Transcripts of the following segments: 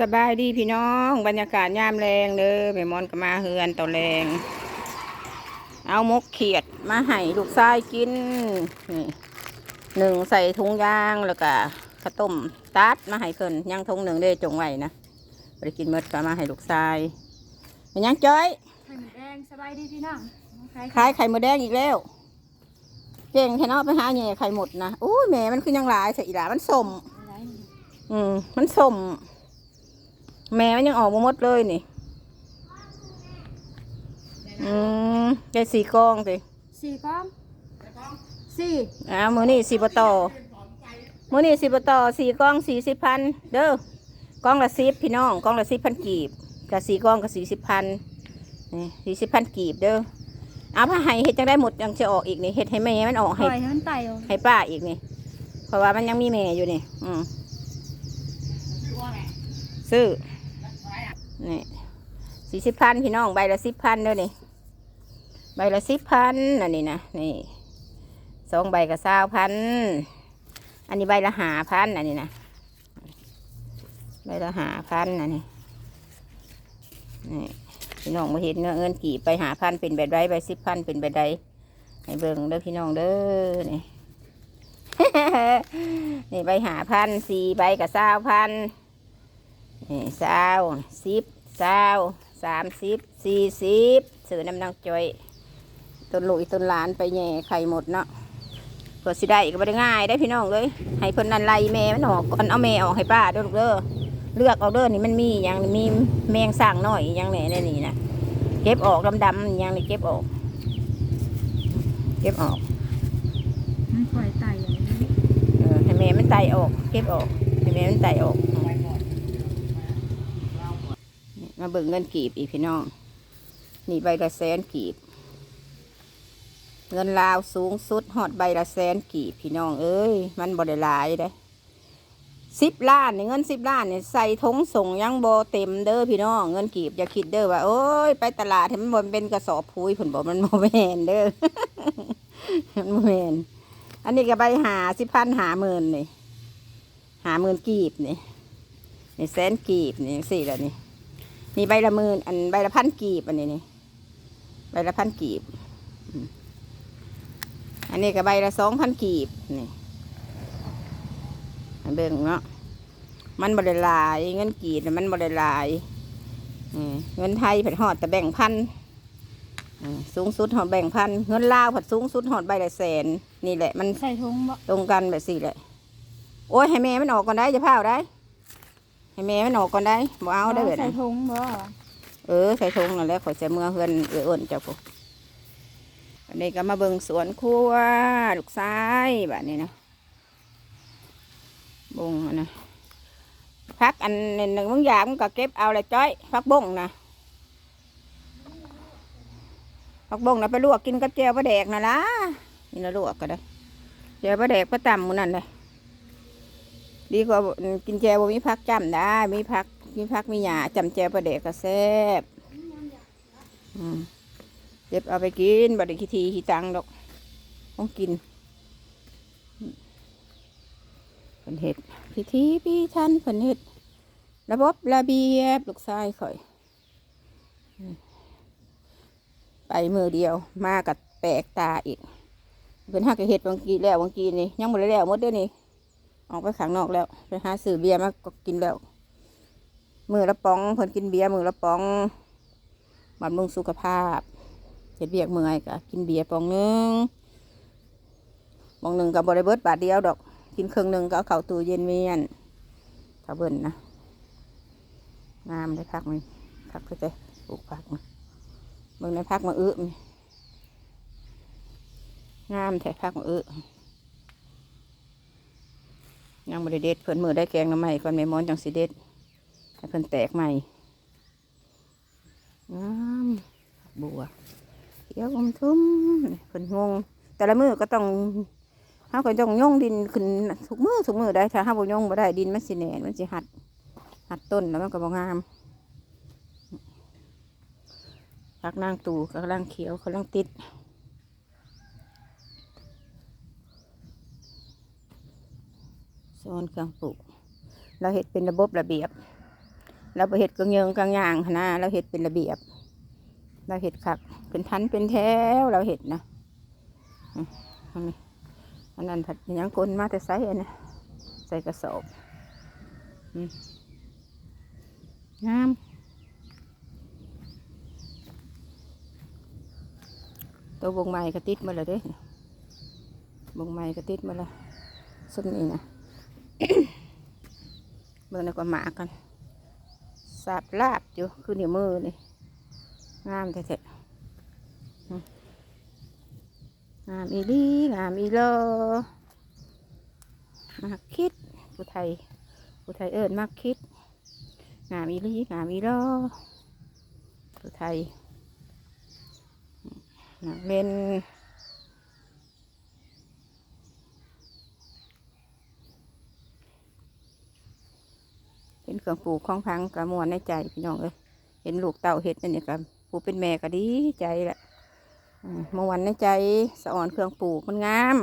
สบายดีพี่น้อง บรรยากาศยามแรงเด้อแม่มอนก็มาเฮือนตอนแรง เอามกเขียดมาให้ลูกชายกินนี่หนึ่งใส่ถุงยางแล้วก็ข้าวต้มตัดมาให้เพิ่นยังถุงหนึ่งได้จงไว้นะไปกินเมดก็มาให้ลูกชายเป็นยังจ้อยไข่หมูแดงสบายดีพี่น้องขายขายไข่มดแดงอีกแล้วเก่งแค่นอไปหาแง่ไข่หมดนะอู้ยแม่มันคือยังหลายใส่อีหลามันสมอะไรอืมมันสม แม่มันยังออกมาหมดเลยนี่ อืมได้สี่กองสิสี่ก้อมสี่อ่ามือนี่สี่ปต่อมือนี่สี่ปต่อสี่กองสี่สิบพันเด้อกองละสิบพี่น้องกองละสิบพันกีบกับสี่กองกับสี่สิบพันนี่สี่สิบพันกีบเด้อเอาผ้าให้เฮ็ดจังได้หมดยังจะออกอีกนี่เฮ็ดให้แม่มันออกปให้ล่อยให้มันไต่เอาให้ป้าอีกนี่ เพราะว่ามันยังมีแม่อยู่นี่ อืม ซื้อ นี่สี่สิบพันพี่น้องใบละสิบพันเด้อนี่ ใบละสิบพันอันนี้นะนี่สองใบกับสาวพัน อันนี้ใบละหาพันอันนี้นะ ใบละหาพันอันนี้ นี่พี่น้องมาเห็นเนื้อเงินกี่ไปหาพันเป็นแบบไรใบสิบพันเป็นแบบไรให้เบิ่งเด้อพี่น้องเด้อนี่นี่ใบหาพันสี่ใบกับสาวพัน นี่สาวสิบสาวสามสิบสี่สิบซื้อน้ำนางจอยต้นลูกอีต้นหลานไปแย่ไข่หมดเนาะเพื่อสิได้ก็ไม่ได้ง่ายได้พี่น้องเลย ให้เพิ่นนันไล่แม่มันออกก่อนเอาแม่ออกให้ป้าเด้อลูกเด้อเลือกเอาเด้อนี่มันมีอย่างนี่มีแมงสั่งหน่อยอย่างไหนในนี่นะเก็บออกดำๆอย่างนี้เก็บออก เก็บออกมันปล่อยไต่อย่างนี้เออให้แม่มันไตออก เก็บออกให้แม่มันไตออกนี่ มาเบิ่งเงินกีบอีกพี่น้อง นี่ใบละแสนกีบ เงินลาวสูงสุดหอดใบละแสนกีบพี่น้อง เอ้ย มันบ่ได้หลายได้สิบล้านนี่เงินสิบล้านเนี่ยใส่ทงส่งยังโบเต็มเด้อพี่น้องเงินกีบอย่าคิดเด้อว่าโอ้ยไปตลาดเห็นมันบ่เป็นกระสอบพุยผลบอกมันโมแมนเด้อมันโมแมนอันนี้ก็ใบหาสิพันหาหมื่นนี่หาหมื่นกีบนี่นี่แสนกีบนี่สี่แล้วนี่ นี่ใบละหมื่นอันใบละพันกีบอันนี้นี่ใบละพันกีบอืมอันนี้ก็ใบละสองพันกีบนี่ให้เบิ่งเนาะมันบริลาย เงินกีบน่ะมันบริลายอืมเงินไทยผัดหอดแต่แบ่งพันอืมสูงสุดหอดแบ่งพันเงินลาวผัดสูงสุดหอดใบละแสนนี่แหละ มันใส่ถุงบ่ตรงกันแบบสี่แหละ โอ้ยให้แม่มันออกก่อนได้จะเผาได้ ให้แม่มันออกก่อนได้บ่เอาได้แบบใส่นั้นถุงบ่เออใส่ถุงนั่นแหละข่อยใส่เมื่อเฮือนเอออ่นเจ้าปุ๊อันนี้ก็มาเบิ่งสวนครัวลูกซ้ายแบบนี้นะบงอันนะพักอันหนึ่งบางอย่างมันก็เก็บเอาเลยจ้อยพักบงนะพักบงนะไปลวกกินกับแจวปลาแดกนะล่ะนี่นะลวกก็ได้แจวปลาแดกปลาต่ำหมันนั่นเลย ดีกว่ากินแจวมีพักจำได้มีพักมีพักมีหยาจำแจวประเดกก็แซ่บเก็บเอาไปกินบัดนี้ขี้ทีขี้ตังดอกต้องกินเพิ่นเห็ดพิธีพี่ทันเพิ่นเห็ด ระบบระเบียบลูกชายข่อย ไปมือเดียวมากับแปลกตาอีกเพิ่นหักเห็ดบางกีแล้วบางกีนี่ยังบ่ได้แล้วหมดด้อนี่ ออกไปข้างนอกแล้ว ไปหาซื้อเบียร์มาก็กินแล้ว มือละป๋องเพิ่นกินเบียร์มือละป๋องบำรุงสุขภาพเห็ดเบียกเมื่อยก็กินเบียร์ป๋องหนึงป๋องหนึ่งกับบริเบิร์ตบาทเดียวดอก กินครึ่งหนึ่งก็เอาเข่าตู้เย็นเมียนถ้าเบิ่นนะงามได้พักมั้ยพักก็จะปลูกพักมาเบิ่งในพักมาอื้อมงามแท้พักมาอื้อ ยังบริเด็ดเพิ่นมือได้แกงน้ำใหม่ก่อนแม่มอนจังสิเด็ดให้เพิ่นแตกใหม่งามบัวเขียวอมทุ่มเพิ่นงง แต่ละมือก็ต้องเฮาก็ต้องย่องดินขึ้นทุกมือทุกมือได้ถ้าเฮาบ่ย่องบ่ได้ดินมันสิแหน่นมันสิหัด หัดต้นแล้วมันก็บ่งามพักนางตู่กำลังเขียวกำลังติด โซนเครื่องปลูก เราเห็ดเป็นระบบระเบียบ เราไปเห็ดกังเยิงกังยางนะเราเห็ดเป็นระเบียบ เราเห็ดขัก เป็นทันเป็นแถวเราเห็ดนะอันนั้นผัดยังกลมาแต่ใส่นะใส่กระสอบงามตัวบงไม้ก็ติดมาแล้วเด้บงไม้ก็ติดมาแล้วส้นนี้นะ เมื่อนั้นก็หมากันสาบลาบอยู่คือนิ้วมือนี่งามแท้ๆงามอีลีงามอีโลมากคิดผู้ไทยผู้ไทยเอิญมากคิด งามอีลีงามอีโลผู้ไทยเล่น เป็นเครื่องปลูกของพังกระมวลในใจพี่น้องเอ้ยเห็นลูกเต่าเห็ดอันนี้กับผู้เป็นแม่ก็ดีใจแหละเมื่อวันในใจสะอ่อนเครื่องปลูกมันงาม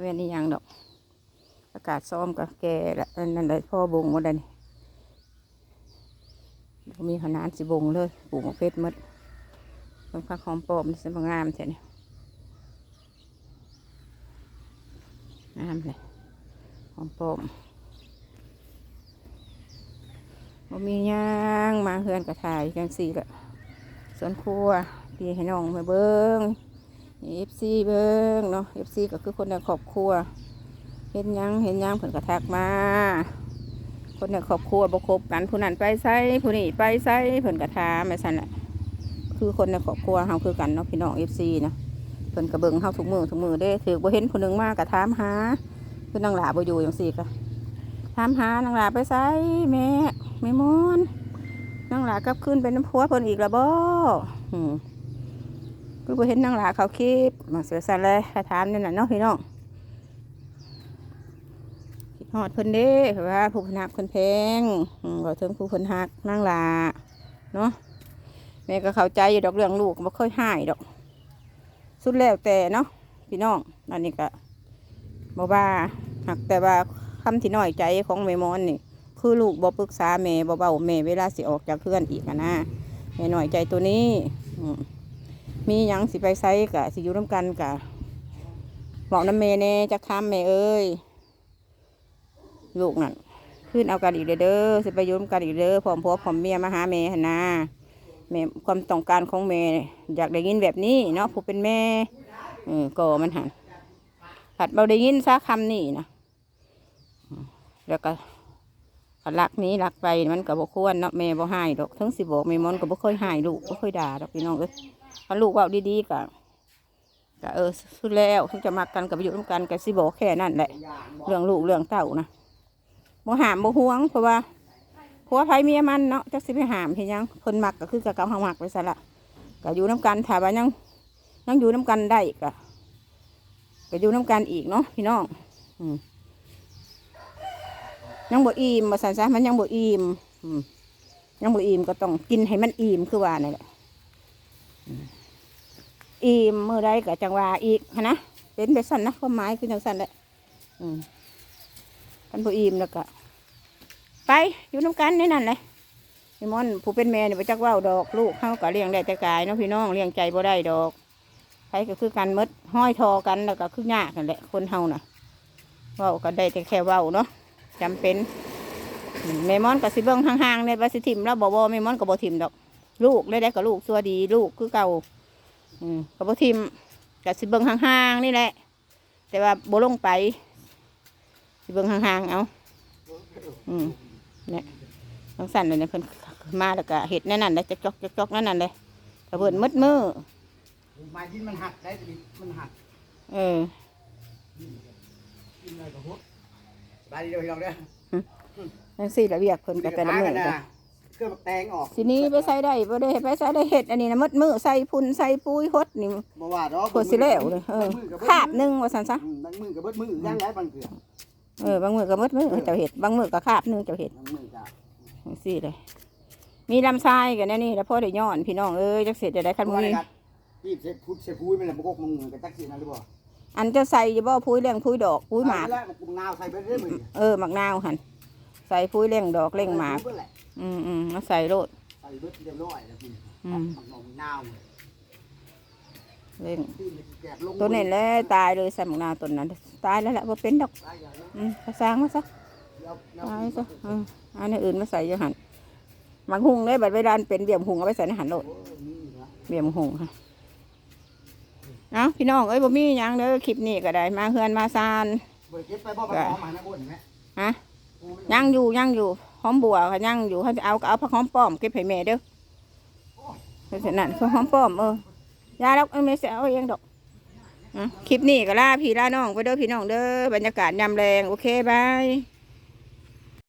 เว้นนี่ยังดอก อากาศซ้อมกับแกละนั่นเลยพ่อบงหมดเลยนี่บ่มีขนาดสิบงเลยปลูกมะเฟ็ดมดต้นข้าวหอมปอมนี่สวยงามแท้นี่งามเลยหอมปลอม บ่มีย่างมาเฮือนกระถ่ายจังสี่ละสวนครัวพี่ให้น้องมาเบิ้งเอฟซีเบิ้งเนาะเอฟซีก็คือคนในครอบครัว เห็นยังเห็นยังเพิ่นก็ทักมา คนในครอบครัวบ่คบกันผู้นั้นไปไสผู้นี้ไปไสเพิ่นก็ถามไปซั่นแหละคือคนในครอบครัวเฮาคือกันเนาะพี่น้อง FC นะเพิ่นก็เบิงเฮาทุกมือทุกมือเด้ถือบ่เห็นผู้หนึงมาก็ถามหาคือนางหลาบ่อยู่จังซี่ก็ ถามหานางหลาไปไสแม่แม่มอนนางหลากลับคืนเป็นน้ำพัวเพิ่นอีกล้วบ่อืมคือบ่เห็นนางหลาเขาคลิปมาเสียซั่นเลยถ้าถามนี่น่ะเนาะพี่น้องคิดฮอดเพิ่นเด้ว่าผู้พนักเพิ่นแพงอืมบอกถึงผู้เพนหักนั่งลาเนาะแม่ก็เข้าใจอยู่ดอกเรื่องลูกบ่เคยหายดอก สุดแล้วแต่เนาะพี่น้องอันนี้ก็บ่ว่าหักแต่ว่า คำที่น้อยใจของแม่มอนนี่ คือลูกบ่ปรึกษาแม่บ่เบาแม่เวลาสิออกจากเพื่อนอีกนะแม่น้อยใจตัวนี้มีหยังสิไปไซกะสิอยู่ร่วมกันกะบอกน้ำแม่แน่จะค้ำแม่เอ้ยลูกนั่นขึ้นเอากันอีกเด้อเด้อสิไปยุ่มกันอีกเด้อพร้อมผัวพร้อมเมียมาหาแม่หนนะแม่ความต้องการของแม่อยากได้ยินแบบนี้เนาะผู้เป็นแม่เออก็มันหันผัดเบาได้ยินซาคำนี่นะ แล้วก็รักนี้รักไปมันก็บ่ควรเนาะแม่บ่ให้ดอกทั้งสิบอกแม่มอนก็บ่เคยให้ลูกบ่เคยด่าดอกพี่น้องเอ้ยถ้าลูกว่าดีๆก็ก็เออสุดแล้วถึงจะมักกันกับอยู่ร่วมกันก็สิบอกแค่นั้นแหละ เรื่องลูกเรื่องเต่านะบ่หามบ่ห่วงเพราะว่าผัวไผเมียมันเนาะจักสิไปหามเห็นยังเพิ่นมักก็คือกับเก่าเฮามักไปซะละก็อยู่น้กันถ้าว่ายังยังอยู่น้กันได้ก็ก็อยู่น้กันอีกเนาะพี่น้อง อืม ยังบ่อิ่มบ่ซั่นซะมันยังบ่อิ่มยังบ่อิ่มก็ต้องกินให้มันอิ่มคือว่านั่แหละอิ่มมื้อใดก็จังว่าอีกนะเป็นไปสั่นนะความหมายคือจังสั่นแหละอืมกันผู้อิ่มแล้วก็ไปอยู่น้ำกันนี่นั่นเลยพี่มอนผู้เป็นแม่เนี่ยไปจักว่าวดอกลูกเขาก็เลี้ยงได้แต่กายเนาะพี่น้องเลี้ยงใจบ่ได้ดอกใครก็คือกันหมดห้อยทอกันแล้วก็คือยากนั่นแหละคนเฮาน่ะว้าวก็ได้แต่แค่ว้าวเนาะ จำเป็นอืมแม่มอนก็สิเบิ่งห่างๆในบาสิทิมแล้วบ่บ่แม่มอนก็บ่ทิมดอก ลูกได้ได้กับลูกสัวดีลูกคือเก่าอืมก็บ่ทิมก็สิเบิ่งห่างๆนี่แหละ แต่ว่าบ่ลงไป สิเบิ่งห่างๆเอาอืมเนี่ยทั้งสั่นเลยเนี่ยเพิ่นมาแล้วก็เห็ดแนั่นนั่นเลยจะจอกจะจอกนั่นนั่นเลยกระเบิดมืดมือมายินมันหักได้ดิมันหักเออกินอะไรกับพวก บายดีเดียวพี่น้องเด้อนั่นสิระเบียกเพิ่นกับแต่ละมือนะจ้ะเครื่องแตงออกทีนี้ไปใส่ได้บ่ได้ไปใส่ได้เห็ดอันนี้นะมืดมือใส่พุ่นใส่ปุ้ยฮดนี่บ่ว่าดอกปวดสิแล้วเลยเออขาบหนึงว่าซั่นซะอืมบางมือกับเบิดมือย่างไรบางเถื่อเออบางมือก็มืดมือเจ้าเห็ดบางมือก็ขาบหนึงเจ้าเห็ดบางมือจ้ะจังซี่เลยมีลำไส้กันแน่นี่แล้วพ่อได้ย้อนพี่น้องเอ้ยจักเสร็จจะได้คันบ่มือได้ครับพี่เสพุทธเสพุยมันน่ะบ่กกมึงกับจักสินั่นหรือบ่ อันจะใส่จะบ่พุ้ยเลี้ยงพุ้ยดอกพุ้ยหมากแล้วกูนาวใส่ไปเรื่อยมึงเออหมักนาวหันใส่พุ้ยเลี้ยงดอกเลี้ยงหมากเบิ่งแหละอืมอืมเอาใส่โลด ใส่เบิดเรียบร้อยแล้วคุณอืมหนองนาวเล่นตีนแกะลงตัวนี้แหละตายเลยใส่หมกนาวตัวนั้น ตายแล้วแหละบ่เป็นดอกตายอย่างนั้นอืมก็สร้างมาซะแล้วแล้วตายซะเออเอันนี้อื่นมาใส่อยังหันหมักหุงได้บัดเวลาเป็นเบี่ยมหุงเอาไปใส่ในหันโลดโอ้นี่นะเบี่ยมหุงค่ะ เอาพี่น้องเอ้ยบ่มีหยังเด้อคลิปนี้ก็ได้ มาเฮือนมาซานบริเก็บไปบ่มาหอมมาให้นะอ้นไหมฮะยังอยู่ยังอยู่หอมบัวค่ะยังอยู่เขาจะเอาก็เอาผักหอมป้อมเก็บให้แม่เด้อเพราะฉะนั้นคือหอมป้อมเออยาแล้วเออไม่เสียเอาเองดอกอะคลิปนี้ก็ลาพี่ลาน้องไปเด้อพี่น้องเด้อบรรยากาศยามแรงโอเคบาย